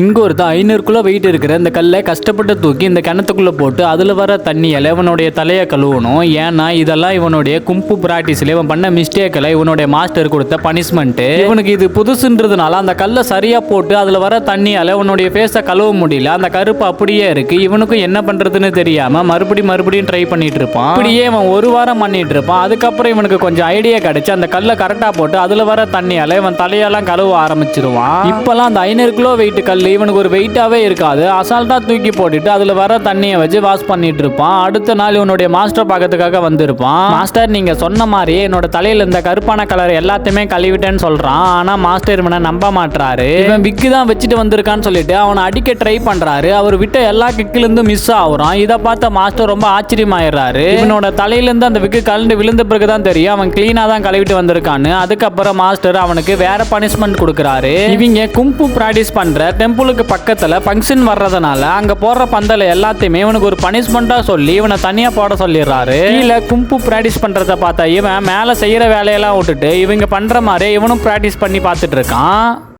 இங்க ஒருத்தன் ஐநூறுக்குள்ளே வெயிட் இருக்கிற இந்த கல்லை கஷ்டப்பட்டு தூக்கி இந்த கிணத்துக்குள்ள போட்டு அதுல வர தண்ணியால் இவனுடைய தலையை கழுவணும். ஏன்னா இதெல்லாம் இவனுடைய கும்பு பிராக்டிஸ்ல இவன் பண்ண மிஸ்டேக்கில் இவனுடைய மாஸ்டர் கொடுத்த பனிஷ்மெண்ட் இவனுக்கு இது புதுசுன்றதுனால அந்த கல்லை சரியா போட்டு அதுல வர தண்ணியால இவனுடைய ஃபேஸை கழுவ முடியல. அந்த கருப்பு அப்படியே இருக்கு. இவனுக்கும் என்ன பண்றதுன்னு தெரியாம மறுபடியும் மறுபடியும் ட்ரை பண்ணிட்டு இருப்பான். அப்படியே இவன் ஒரு வாரம் பண்ணிட்டு இருப்பான். அதுக்கப்புறம் இவனுக்கு கொஞ்சம் ஐடியா கிடைச்சு அந்த கல்லை கரெக்டா போட்டு அதுல வர தண்ணியால இவன் தலையெல்லாம் கழுவ ஆரம்பிச்சிருவான். இப்பெல்லாம் அந்த ஐநூறு கிலோ வெயிட் கல் இவனுக்கு ஒரு வெயிட்டாகவே இருக்காது. அசால்ட்டாக தூக்கி போட்டுட்டு அதில் வர தண்ணியை வச்சு வாஷ் பண்ணிட்டு இருப்பான். அடுத்த நாள் இவனுடைய மாஸ்டர் பார்க்கறதுக்காக வந்திருப்பான். மாஸ்டர் நீங்கள் சொன்ன மாதிரியே என்னோட தலையில் இந்த கருப்பான கலர் எல்லாத்தையுமே கழுவிட்டேன்னு சொல்கிறான் ஆனால் மாஸ்டர் இவனை நம்ப மாட்டுறாரு இவன் விக்கு தான் வச்சுட்டு வந்திருக்கான்னு சொல்லிட்டு அவனை அடிக்க ட்ரை பண்ணுறாரு அவர் விட்ட எல்லா கிக்கிலேருந்து மிஸ் ஆகுறான். இதை பார்த்த மாஸ்டர் ரொம்ப ஆச்சரியமாயிடுறாரு. இவனோட தலையிலேருந்து அந்த விக்கு கலந்து விழுந்த பிறகு தான் தெரியும். அவன் க்ளீனாக தான் கழுவிட்டு வந்திருக்கான்னு. அதுக்கப்புறம் மாஸ்டர் அவனுக்கு வேற பனிஷ்மெண்ட் கொடுக்குறாரு. இவங்க கும்பு ப்ராக்டிஸ் பண்ணுற பண்ற டெம்பிளுக்கு பக்கத்தில் ஃபங்க்ஷன் வர்றதுனால அங்கே போடுற பந்தல் எல்லாத்தையுமே இவனுக்கு ஒரு பனிஷ்மெண்ட்டாக சொல்லி இவனை தனியாக போட சொல்லிடுறாரு. கீழே கும்பு ப்ராக்டிஸ் பண்ணுறத பார்த்தா இவன் மேலே செய்கிற வேலையெல்லாம் விட்டுட்டு இவங்க பண்ணுற மாதிரி இவனும் ப்ராக்டிஸ் பண்ணி பார்த்துட்டு இருக்கான்.